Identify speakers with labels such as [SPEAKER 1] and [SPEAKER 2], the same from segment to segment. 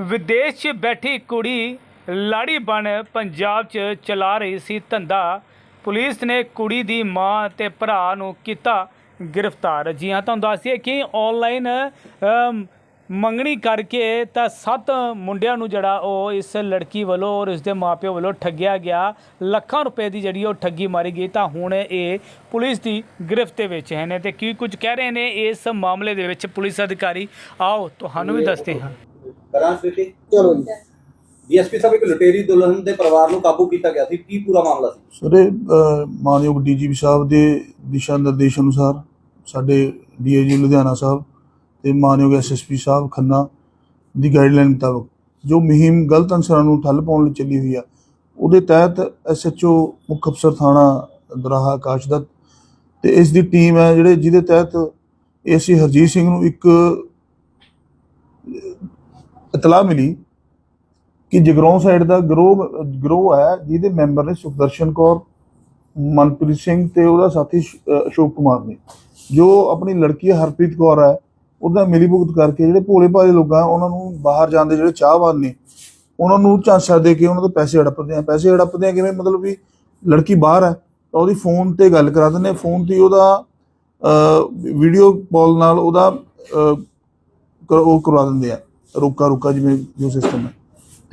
[SPEAKER 1] ਵਿਦੇਸ਼ 'ਚ ਬੈਠੀ ਕੁੜੀ ਲਾੜੀ ਬਣ ਪੰਜਾਬ 'ਚ ਚਲਾ ਰਹੀ ਸੀ ਧੰਦਾ। ਪੁਲਿਸ ਨੇ ਕੁੜੀ ਦੀ ਮਾਂ ਤੇ ਭਰਾ ਨੂੰ ਕੀਤਾ ਗ੍ਰਿਫਤਾਰ। ਜੀ ਹਾਂ ਤੁਹਾਨੂੰ ਦੱਸੀਏ ਕਿ ਆਨਲਾਈਨ ਮੰਗਣੀ ਕਰਕੇ ਤਾਂ ਸੱਤ ਮੁੰਡਿਆਂ ਨੂੰ ਜਿਹੜਾ ਉਹ ਇਸ ਲੜਕੀ ਵੱਲੋਂ ਔਰ ਉਸ ਦੇ ਮਾਪਿਓ ਵੱਲੋਂ ਠੱਗਿਆ ਗਿਆ। ਲੱਖਾਂ ਰੁਪਏ ਦੀ ਜਿਹੜੀ ਉਹ ਠੱਗੀ ਮਾਰੀ ਗਈ ਤਾਂ ਹੁਣ ਇਹ ਪੁਲਿਸ ਦੀ ਗ੍ਰਿਫਤ ਦੇ ਵਿੱਚ ਹੈ। ਨੇ ਤੇ ਕੀ ਕੁਝ ਕਹਿ ਰਹੇ ਨੇ ਇਸ ਮਾਮਲੇ ਦੇ ਵਿੱਚ ਪੁਲਿਸ ਅਧਿਕਾਰੀ? ਆਓ ਤੁਹਾਨੂੰ ਵੀ ਦੱਸਦੇ ਹਾਂ।
[SPEAKER 2] ਕਰਾਂ ਸਥਿਤੀ ਚਲੋ ਜੀ। ਡੀਐਸਪੀ ਸਾਹਿਬ ਇੱਕ ਲੁਟੇਰੀ ਦੁਲਹਨ ਦੇ ਪਰਿਵਾਰ ਨੂੰ ਕਾਬੂ ਕੀਤਾ ਗਿਆ ਸੀ। ਕੀ ਪੂਰਾ ਮਾਮਲਾ ਸੀ?
[SPEAKER 3] ਸਰ ਮਾਨਯੋਗ ਡੀਜੀਪੀ ਸਾਹਿਬ ਦੇ ਦਿਸ਼ਾ ਨਿਰਦੇਸ਼ ਅਨੁਸਾਰ ਸਾਡੇ ਡੀਏਜੀ ਲੁਧਿਆਣਾ ਸਾਹਿਬ ਤੇ ਮਾਨਯੋਗ ਐਸਐਸਪੀ ਸਾਹਿਬ ਖੰਨਾ ਦੀ ਗਾਈਡਲਾਈਨ ਮੁਤਾਬਕ ਜੋ ਮੁਹਿੰਮ ਗਲਤ ਅਨਸਰਾਂ ਨੂੰ ਠੱਲ ਪਾਉਣ ਲਈ ਚੱਲੀ ਹੋਈ ਆ ਉਹਦੇ ਤਹਿਤ ਐਸਐਚਓ ਮੁੱਖ ਅਫਸਰ ਥਾਣਾ ਦਰਾਹਾ ਆਕਾਸ਼ ਦੱਤ ਤੇ ਇਸ ਦੀ ਟੀਮ ਹੈ ਜਿਹੜੇ ਜਿਹਦੇ ਤਹਿਤ ਏਸੀ ਹਰਜੀਤ ਸਿੰਘ ਨੂੰ ਇੱਕ ਇਤਲਾਹ ਮਿਲੀ ਕਿ ਜਗਰਾਉਂ ਸਾਈਡ ਦਾ ਗਰੋਹ ਗਰੋਹ ਹੈ, ਜਿਹਦੇ ਮੈਂਬਰ ਨੇ ਸੁਖਦਰਸ਼ਨ ਕੌਰ, ਮਨਪ੍ਰੀਤ ਸਿੰਘ ਤੇ ਉਹਦਾ ਸਾਥੀ ਅਸ਼ੋਕ ਕੁਮਾਰ ਨੇ। ਜੋ ਆਪਣੀ ਲੜਕੀ ਹਰਪ੍ਰੀਤ ਕੌਰ ਹੈ, ਉਹਦਾ ਮਿਲੀਭੁਗਤ ਕਰਕੇ ਜਿਹੜੇ ਭੋਲੇ ਭਾਲੇ ਲੋਕਾਂ, ਉਹਨਾਂ ਨੂੰ ਬਾਹਰ ਜਾਣ ਦੇ ਜਿਹੜੇ ਚਾਹਵਾਨ ਨੇ, ਉਹਨਾਂ ਨੂੰ ਝਾਂਸਾ ਦੇ ਕੇ ਉਹਨਾਂ ਤੋਂ ਪੈਸੇ ਹੜਪਦੇ ਆ। ਪੈਸੇ ਹੜਪਦੇ ਆ ਕਿਵੇਂ? ਮਤਲਬ ਵੀ ਲੜਕੀ ਬਾਹਰ ਹੈ, ਤਾਂ ਉਹਦੀ ਫੋਨ ਤੇ ਗੱਲ ਕਰਾ ਦਿੰਦੇ ਫੋਨ ਤੇ ਉਹਦਾ ਵੀਡੀਓ ਕਾਲ ਨਾਲ ਉਹਦਾ ਉਹ ਕਰਵਾ ਦਿੰਦੇ ਆ। ਰੋਕਾ ਰੋਕਾ ਜਿਵੇਂ ਜੋ ਸਿਸਟਮ ਹੈ।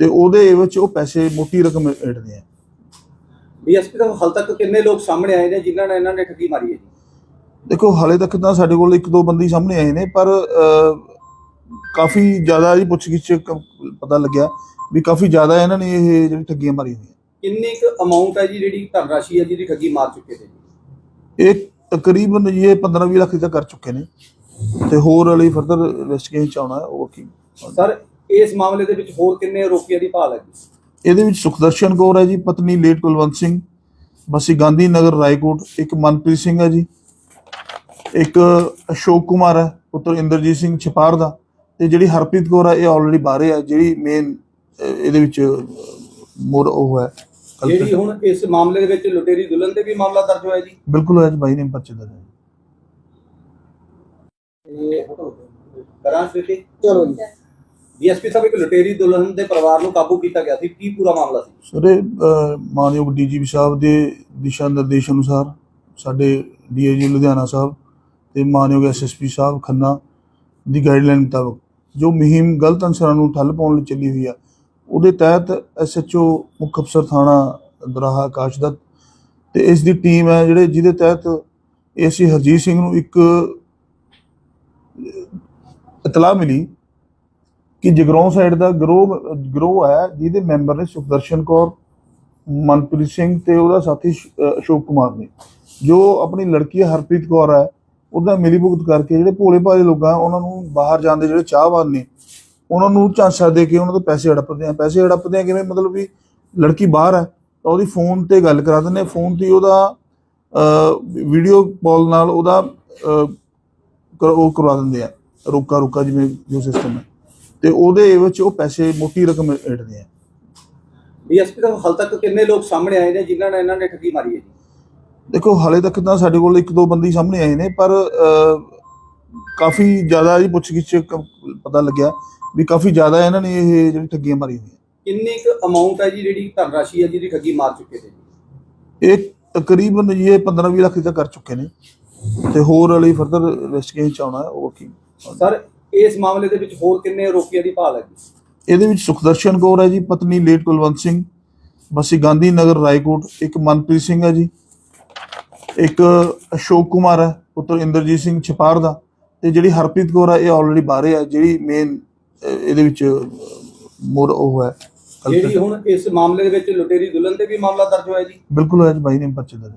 [SPEAKER 3] ਤੇ ਉਹਦੇ ਵਿੱਚ ਉਹ ਪੈਸੇ ਮੋਟੀ ਰਕਮ ਏੜਦੇ ਆ।
[SPEAKER 2] ਡੀਐਸਪੀ ਸਾਹਿਬ ਹਾਲ ਤੱਕ ਕਿੰਨੇ ਲੋਕ ਸਾਹਮਣੇ ਆਏ ਨੇ ਜਿਨ੍ਹਾਂ ਨੇ ਇਹਨਾਂ ਨੇ ਠੱਗੀ ਮਾਰੀ ਹੈ
[SPEAKER 3] ਦੇਖੋ ਹਾਲੇ ਤੱਕ ਤਾਂ ਸਾਡੇ ਕੋਲ ਇੱਕ ਦੋ ਬੰਦੇ ਸਾਹਮਣੇ ਆਏ ਨੇ ਪਰ ਕਾਫੀ ਜ਼ਿਆਦਾ ਜੀ ਪੁੱਛਗਿੱਛ ਪਤਾ ਲੱਗਿਆ ਵੀ ਕਾਫੀ ਜ਼ਿਆਦਾ ਇਹਨਾਂ ਨੇ ਇਹ ਜਿਹੜੀ ਠੱਗੀਆਂ ਮਾਰੀ ਹੋਈਆਂ।
[SPEAKER 2] ਕਿੰਨੀ ਕੁ ਅਮਾਉਂਟ ਹੈ ਜੀ ਜਿਹੜੀ ਧਨ ਰਾਸ਼ੀ ਹੈ ਜਿਹਦੀ ਠੱਗੀ ਮਾਰ ਚੁੱਕੇ ਨੇ
[SPEAKER 3] ਇਹ ਤਕਰੀਬਨ ਇਹ 15-20 ਲੱਖ ਤੱਕ ਕਰ ਚੁੱਕੇ ਨੇ। ਤੇ ਹੋਰ ਵਾਲੀ ਫਰਦਰ ਇਨਵੈਸਟੀਗੇਸ਼ਨ ਚ ਆਉਣਾ ਹੈ ਉਹ ਕੀ
[SPEAKER 2] ਸਰ ਇਸ ਮਾਮਲੇ ਦੇ ਵਿੱਚ ਹੋਰ ਕਿੰਨੇ ਆਰੋਪੀਆਂ ਦੀ ਭਾਲ ਹੈ ਜੀ
[SPEAKER 3] ਇਹਦੇ ਵਿੱਚ ਸੁਖਦਰਸ਼ਨ ਕੌਰ ਹੈ ਜੀ ਪਤਨੀ ਲੇਟ ਕੁਲਵੰਤ ਸਿੰਘ ਬਸੀ ਗਾਂਧੀ ਨਗਰ ਰਾਏਕੋਟ ਇੱਕ ਮਨਪ੍ਰੀਤ ਸਿੰਘ ਹੈ ਜੀ ਇੱਕ ਅਸ਼ੋਕ ਕੁਮਾਰ ਹੈ ਪੁੱਤਰ ਇੰਦਰਜੀਤ ਸਿੰਘ ਛਪਾਰ ਦਾ ਤੇ ਜਿਹੜੀ ਹਰਪ੍ਰੀਤ ਕੌਰ ਹੈ ਇਹ ਆਲਰੇਡੀ ਬਾਹਰੇ ਹੈ ਜਿਹੜੀ ਮੇਨ ਇਹਦੇ ਵਿੱਚ ਮੋਰ ਉਹ ਹੈ
[SPEAKER 2] ਜਿਹੜੀ ਹੁਣ ਇਸ ਮਾਮਲੇ ਦੇ ਵਿੱਚ ਲੁਟੇਰੀ ਦੁਲਹਨ ਤੇ ਵੀ ਮਾਮਲਾ ਦਰਜ ਹੋਇਆ ਜੀ?
[SPEAKER 3] ਬਿਲਕੁਲ ਹੈ ਜੀ ਬਾਈ ਨੇ ਪਰਚੇ ਦਾ
[SPEAKER 2] ਕਰਾਂ ਸਥਿਤੀ ਚਲੋ ਜੀ। ਡੀਐਸਪੀ ਸਾਹਿਬ ਇੱਕ ਲੁਟੇਰੀ ਦੁਲਹਨ ਦੇ ਪਰਿਵਾਰ ਨੂੰ ਕਾਬੂ ਕੀਤਾ ਗਿਆ ਸੀ। ਕੀ ਪੂਰਾ ਮਾਮਲਾ ਸੀ?
[SPEAKER 3] ਸਰ ਇਹ ਅ, ਮਾਨਯੋਗ ਡੀਜੀਪੀ ਸਾਹਿਬ ਦੇ ਦਿਸ਼ਾ ਨਿਰਦੇਸ਼ ਅਨੁਸਾਰ ਸਾਡੇ ਡੀਏਜੀ ਲੁਧਿਆਣਾ ਸਾਹਿਬ ਤੇ ਮਾਨਯੋਗ ਐਸਐਸਪੀ ਸਾਹਿਬ ਖੰਨਾ ਦੀ ਗਾਈਡਲਾਈਨ ਮੁਤਾਬਕ ਜੋ ਮੁਹਿੰਮ ਗਲਤ ਅਨਸਰਾਂ ਨੂੰ ਠੱਲ ਪਾਉਣ ਲਈ ਚੱਲੀ ਹੋਈ ਆ ਉਹਦੇ ਤਹਿਤ ਐਸਐਚਓ ਮੁੱਖ ਅਫਸਰ ਥਾਣਾ ਦਰਾਹਾ ਆਕਾਸ਼ ਦੱਤ ਤੇ ਇਸ ਦੀ ਟੀਮ ਹੈ ਜਿਹੜੇ ਜਿਹਦੇ ਤਹਿਤ ਏਸੀ ਹਰਜੀਤ ਸਿੰਘ ਨੂੰ ਇੱਕ ਇਤਲਾਹ ਮਿਲੀ ਕਿ ਜਗਰਾਉਂ ਸਾਈਡ ਦਾ ਗਰੋਹ ਗਰੋਹ ਹੈ, ਜਿਹਦੇ ਮੈਂਬਰ ਨੇ ਸੁਖਦਰਸ਼ਨ ਕੌਰ, ਮਨਪ੍ਰੀਤ ਸਿੰਘ ਤੇ ਉਹਦਾ ਸਾਥੀ ਅਸ਼ੋਕ ਕੁਮਾਰ ਨੇ। ਜੋ ਆਪਣੀ ਲੜਕੀ ਹਰਪ੍ਰੀਤ ਕੌਰ ਹੈ, ਉਹਦਾ ਮਿਲੀ ਭੁਗਤ ਕਰਕੇ ਜਿਹੜੇ ਭੋਲੇ ਭਾਲੇ ਲੋਕਾਂ ਉਹਨਾਂ ਨੂੰ ਬਾਹਰ ਜਾਣ ਦੇ ਜਿਹੜੇ ਚਾਹਵਾਨ ਨੇ, ਉਹਨਾਂ ਨੂੰ ਝਾਂਸਾ ਦੇ ਕੇ ਉਹਨਾਂ ਤੋਂ ਪੈਸੇ ਹੜਪਦੇ ਆ। ਪੈਸੇ ਹੜਪਦੇ ਆ ਕਿਵੇਂ? ਮਤਲਬ ਵੀ ਲੜਕੀ ਬਾਹਰ ਹੈ, ਤਾਂ ਉਹਦੀ ਫੋਨ ਤੇ ਗੱਲ ਕਰਾ ਦਿੰਦੇ ਫੋਨ ਤੇ ਉਹਦਾ ਵੀਡੀਓ ਕਾਲ ਨਾਲ ਉਹਦਾ ਉਹ ਕਰਵਾ ਦਿੰਦੇ ਆ। ਰੋਕਾ ਰੋਕਾ ਜਿਵੇਂ ਜੋ ਸਿਸਟਮ ਹੈ। ਤੇ ਉਹਦੇ ਵਿੱਚ ਉਹ ਪੈਸੇ ਮੋਟੀ ਰਕਮ ਏੜਦੇ ਆ।
[SPEAKER 2] ਡੀਐਸਪੀ ਸਾਹਿਬ ਹਾਲ ਤੱਕ ਕਿੰਨੇ ਲੋਕ ਸਾਹਮਣੇ ਆਏ ਨੇ ਜਿਨ੍ਹਾਂ ਨੇ ਇਹਨਾਂ ਨੇ ਠੱਗੀ ਮਾਰੀ ਹੈ ਜੀ?
[SPEAKER 3] ਦੇਖੋ ਹਾਲੇ ਤੱਕ ਤਾਂ ਸਾਡੇ ਕੋਲ ਇੱਕ ਦੋ ਬੰਦੇ ਸਾਹਮਣੇ ਆਏ ਨੇ ਪਰ ਕਾਫੀ ਜ਼ਿਆਦਾ ਜੀ ਪੁੱਛਗਿੱਛ ਪਤਾ ਲੱਗਿਆ ਵੀ ਕਾਫੀ ਜ਼ਿਆਦਾ ਇਹਨਾਂ ਨੇ ਇਹ ਜਿਹੜੀ ਠੱਗੀਆਂ ਮਾਰੀ ਹੋਈਆਂ।
[SPEAKER 2] ਕਿੰਨੀ ਕੁ ਅਮਾਉਂਟ ਹੈ ਜੀ ਜਿਹੜੀ ਧਨ ਰਾਸ਼ੀ ਹੈ ਜਿਹਦੀ ਠੱਗੀ ਮਾਰ ਚੁੱਕੇ ਨੇ?
[SPEAKER 3] ਇਹ ਤਕਰੀਬਨ ਜੀ ਇਹ 15-20 ਲੱਖ ਤੱਕ ਕਰ ਚੁੱਕੇ ਨੇ। ਤੇ ਹੋਰ ਵਾਲੀ ਫਰਦਰ ਇਨਵੈਸਟੀਗੇਸ਼ਨ ਚ ਆਉਣਾ ਹੈ ਉਹ ਕੀ
[SPEAKER 2] ਸਰ ਇਸ ਮਾਮਲੇ ਦੇ ਵਿੱਚ ਹੋਰ ਕਿੰਨੇ ਆਰੋਪੀਆਂ ਦੀ ਭਾਲ ਹੈ ਜੀ?
[SPEAKER 3] ਇਹਦੇ ਵਿੱਚ ਸੁਖਦਰਸ਼ਨ ਕੌਰ ਹੈ ਜੀ ਪਤਨੀ ਲੇਟ ਕੁਲਵੰਤ ਸਿੰਘ ਬਸੀ ਗਾਂਧੀ ਨਗਰ ਰਾਏਕੋਟ ਇੱਕ ਮਨਪ੍ਰੀਤ ਸਿੰਘ ਹੈ ਜੀ ਇੱਕ ਅਸ਼ੋਕ ਕੁਮਾਰ ਹੈ ਪੁੱਤਰ ਇੰਦਰਜੀਤ ਸਿੰਘ ਛਪਾਰ ਦਾ ਤੇ ਜਿਹੜੀ ਹਰਪ੍ਰੀਤ ਕੌਰ ਹੈ ਇਹ ਆਲਰੇਡੀ ਬਾਹਰੇ ਹੈ ਜਿਹੜੀ ਮੇਨ ਇਹਦੇ ਵਿੱਚ ਮੋਰ ਉਹ ਹੈ
[SPEAKER 2] ਜਿਹੜੀ ਹੁਣ ਇਸ ਮਾਮਲੇ ਦੇ ਵਿੱਚ ਲੁਟੇਰੀ ਦੁਲਹਨ ਤੇ ਵੀ ਮਾਮਲਾ ਦਰਜ ਹੋਇਆ ਜੀ?
[SPEAKER 3] ਬਿਲਕੁਲ ਹੈ ਜੀ ਬਾਈ ਨੇ ਪਰਚੇ ਦਾ